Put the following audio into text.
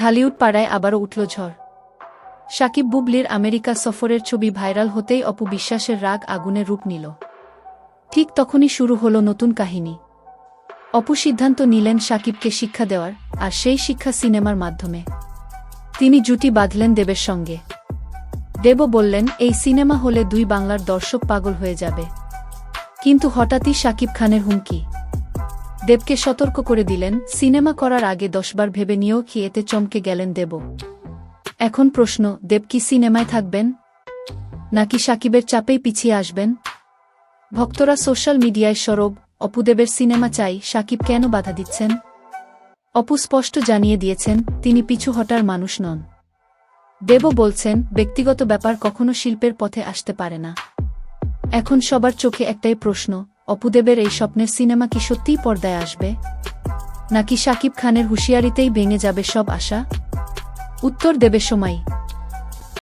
ঢালিউড পাড়ায় আবারও উঠল ঝড়। সাকিব বুবলির আমেরিকা সফরের ছবি ভাইরাল হতেই অপু বিশ্বাসের রাগ আগুনে রূপ নিল। ঠিক তখনই শুরু হল নতুন কাহিনী। অপু সিদ্ধান্ত নিলেন সাকিবকে শিক্ষা দেওয়ার, আর সেই শিক্ষা সিনেমার মাধ্যমে। তিনি জুটি বাঁধলেন দেবের সঙ্গে। দেবও বললেন, এই সিনেমা হলে দুই বাংলার দর্শক পাগল হয়ে যাবে। কিন্তু হঠাৎই সাকিব খানের হুমকি। দেবকে সতর্ক করে দিলেন, সিনেমা করার আগে দশবার ভেবে নিয়েও কি এতে চমকে গেলেন দেব এখন প্রশ্ন, দেব কি সিনেমায় থাকবেন? নাকি সাকিবের চাপেই পিছিয়ে আসবেন? ভক্তরা সোশ্যাল মিডিয়ায় সরব, অপুদেবের সিনেমা চাই, সাকিব কেন বাধা দিচ্ছেন? অপু স্পষ্ট জানিয়ে দিয়েছেন, তিনি পিছু হটার মানুষ নন। দেবও বলছেন, ব্যক্তিগত ব্যাপার কখনো শিল্পের পথে আসতে পারে না। এখন সবার চোখে একটাই প্রশ্ন অপুদেবের এই স্বপ্নের সিনেমা কি সত্যিই পর্দায় আসবে? নাকি সাকিব খানের হুঁশিয়ারিতেই ভেঙে যাবে সব আশা? উত্তর দেবে সময়।